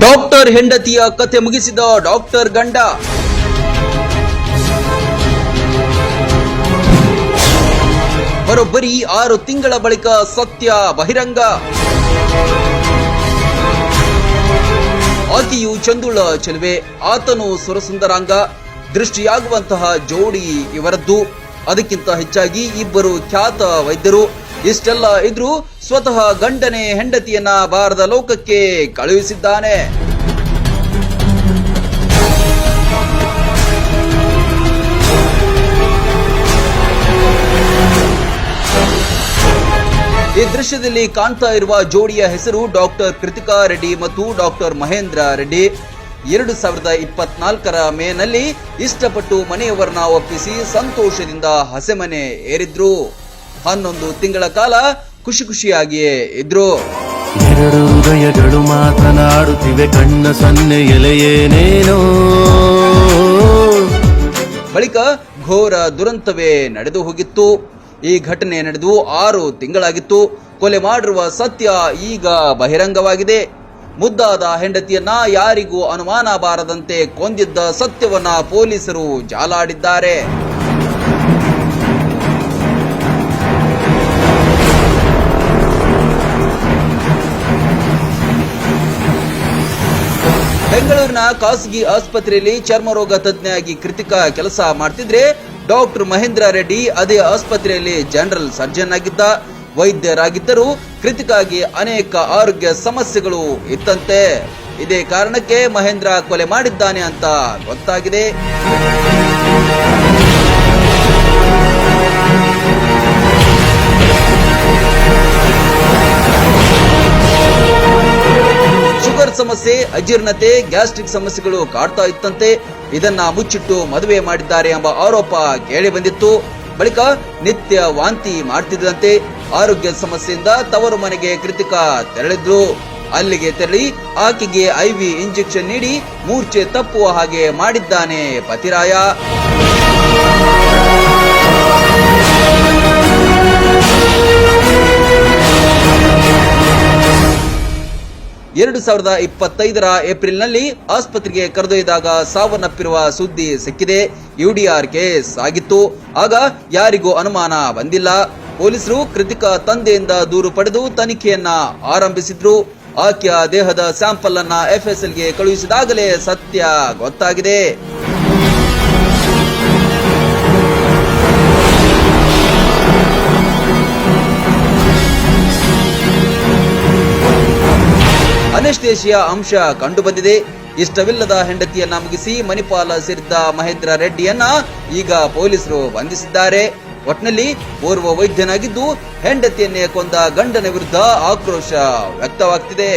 Doctor ಹೆಂಡತಿಯ ಕತೆ ಮುಗಿಸಿದ ಡಾಕ್ಟರ್ ಗಂಡ. ಬರೋಬ್ಬರಿ ಆರು ತಿಂಗಳ ಬಳಿಕ ಸತ್ಯ ಬಹಿರಂಗ. ಆಕೆಯು ಚಂದುಳ ಚೆಲುವೆ, ಆತನು ಸುರಸುಂದರಾಂಗ ದೃಷ್ಟಿಯಾಗುವಂತಹ ಜೋಡಿ ಇವರದ್ದು. ಅದಕ್ಕಿಂತ ಹೆಚ್ಚಾಗಿ ಇಬ್ಬರು ಖ್ಯಾತ ವೈದ್ಯರು ಇಷ್ಟೆಲ್ಲ ಇದ್ರೂ ಸ್ವತಃ ಗಂಡನೆ ಹೆಂಡತಿಯನ್ನ ಬಾರದ ಲೋಕಕ್ಕೆ ಕಳುಹಿಸಿದ್ದಾನೆ. ಈ ದೃಶ್ಯದಲ್ಲಿ ಕಾಣ್ತಾ ಇರುವ ಜೋಡಿಯ ಹೆಸರು ಡಾಕ್ಟರ್ ಕೃತಿಕಾ ರೆಡ್ಡಿ ಮತ್ತು ಡಾಕ್ಟರ್ ಮಹೇಂದ್ರ ರೆಡ್ಡಿ. ಎರಡು ಸಾವಿರದ ಇಪ್ಪತ್ನಾಲ್ಕರ ಮೇನಲ್ಲಿ ಇಷ್ಟಪಟ್ಟು ಮನೆಯವರನ್ನ ಒಪ್ಪಿಸಿ ಸಂತೋಷದಿಂದ ಹಸೆಮನೆ ಏರಿದ್ರು. ಹನ್ನೊಂದು ತಿಂಗಳ ಕಾಲ ಖುಷಿ ಖುಷಿಯಾಗಿಯೇ ಇದ್ರು. ಎರಡು ಹೃದಯಗಳು ಮಾತನಾಡುತ್ತಿವೆ ಕಣ್ಣ ಸನ್ನೆ ಎಲೆಯೇನೇನೋ ಬಳಿಕ ಘೋರ ದುರಂತವೇ ನಡೆದು ಹೋಗಿತ್ತು. ಈ ಘಟನೆ ನಡೆದು ಆರು ತಿಂಗಳಾಗಿತ್ತು. ಕೊಲೆ ಮಾಡಿರುವ ಸತ್ಯ ಈಗ ಬಹಿರಂಗವಾಗಿದೆ. ಮುದ್ದಾದ ಹೆಂಡತಿಯನ್ನ ಯಾರಿಗೂ ಅನುಮಾನ ಬಾರದಂತೆ ಕೊಂದಿದ್ದ ಸತ್ಯವನ್ನ ಪೊಲೀಸರು ಜಾಲಾಡಿದ್ದಾರೆ. ಬೆಂಗಳೂರಿನ ಖಾಸಗಿ ಆಸ್ಪತ್ರೆಯಲ್ಲಿ ಚರ್ಮರೋಗ ತಜ್ಞೆಯಾಗಿ ಕೃತಿಕಾ ಕೆಲಸ ಮಾಡ್ತಿದ್ರೆ ಡಾಕ್ಟರ್ ಮಹೇಂದ್ರ ರೆಡ್ಡಿ ಅದೇ ಆಸ್ಪತ್ರೆಯಲ್ಲಿ ಜನರಲ್ ಸರ್ಜನ್ ಆಗಿದ್ದ. ವೈದ್ಯರಾಗಿದ್ದರು ಕೃತಿಕಾಗೆ ಅನೇಕ ಆರೋಗ್ಯ ಸಮಸ್ಯೆಗಳು ಇತ್ತಂತೆ. ಇದೇ ಕಾರಣಕ್ಕೆ ಮಹೇಂದ್ರ ಕೊಲೆ ಮಾಡಿದ್ದಾನೆ ಅಂತ ಗೊತ್ತಾಗಿದೆ. ಶುಗರ್ ಸಮಸ್ಯೆ, ಅಜೀರ್ಣತೆ, ಗ್ಯಾಸ್ಟ್ರಿಕ್ ಸಮಸ್ಯೆಗಳು ಕಾಡ್ತಾ ಇತ್ತಂತೆ. ಇದನ್ನ ಮುಚ್ಚಿಟ್ಟು ಮದುವೆ ಮಾಡಿದ್ದಾರೆ ಎಂಬ ಆರೋಪ ಕೇಳಿ ಬಂದಿತ್ತು. ಬಳಿಕ ನಿತ್ಯ ವಾಂತಿ ಮಾಡ್ತಿದ್ದಂತೆ ಆರೋಗ್ಯ ಸಮಸ್ಯೆಯಿಂದ ತವರು ಮನೆಗೆ ಕೃತಿಕಾ ತೆರಳಿದ್ರು. ಅಲ್ಲಿಗೆ ತೆರಳಿ ಆಕೆಗೆ ಐವಿ ಇಂಜೆಕ್ಷನ್ ನೀಡಿ ಮೂರ್ಛೆ ತಪ್ಪುವ ಹಾಗೆ ಮಾಡಿದ್ದಾನೆ ಪತಿರಾಯ. ಎರಡು ಸಾವಿರದ ಇಪ್ಪತ್ತೈದರ ಏಪ್ರಿಲ್ನಲ್ಲಿ ಆಸ್ಪತ್ರೆಗೆ ಕರೆದೊಯ್ದಾಗ ಸಾವನ್ನಪ್ಪಿರುವ ಸುದ್ದಿ ಸಿಕ್ಕಿದೆ. ಯುಡಿಆರ್ ಕೇಸ್ ಆಗಿತ್ತು. ಆಗ ಯಾರಿಗೂ ಅನುಮಾನ ಬಂದಿಲ್ಲ. ಪೊಲೀಸರು ಕೃತಿಕ ತಂದೆಯಿಂದ ದೂರು ಪಡೆದು ತನಿಖೆಯನ್ನ ಆರಂಭಿಸಿದ್ರು. ಆಕೆಯ ದೇಹದ ಸ್ಯಾಂಪಲ್ ಅನ್ನ ಎಫ್ಎಸ್ಎಲ್ಗೆ ಕಳುಹಿಸಿದಾಗಲೇ ಸತ್ಯ ಗೊತ್ತಾಗಿದೆ. ಅನಸ್ತೇಶಿಯ ಅಂಶ ಕಂಡುಬಂದಿದೆ. ಇಷ್ಟವಿಲ್ಲದ ಹೆಂಡತಿಯನ್ನ ಮುಗಿಸಿ ಮಣಿಪಾಲ ಸೇರಿದ್ದ ಮಹೇಂದ್ರ ರೆಡ್ಡಿಯನ್ನ ಈಗ ಪೊಲೀಸರು ಬಂಧಿಸಿದ್ದಾರೆ. ಒಟ್ನಲ್ಲಿ ಓರ್ವ ವೈದ್ಯನಾಗಿದ್ದು ಹೆಂಡತಿಯನ್ನೇ ಕೊಂದ ಗಂಡನ ವಿರುದ್ಧ ಆಕ್ರೋಶ ವ್ಯಕ್ತವಾಗ್ತಿದೆ.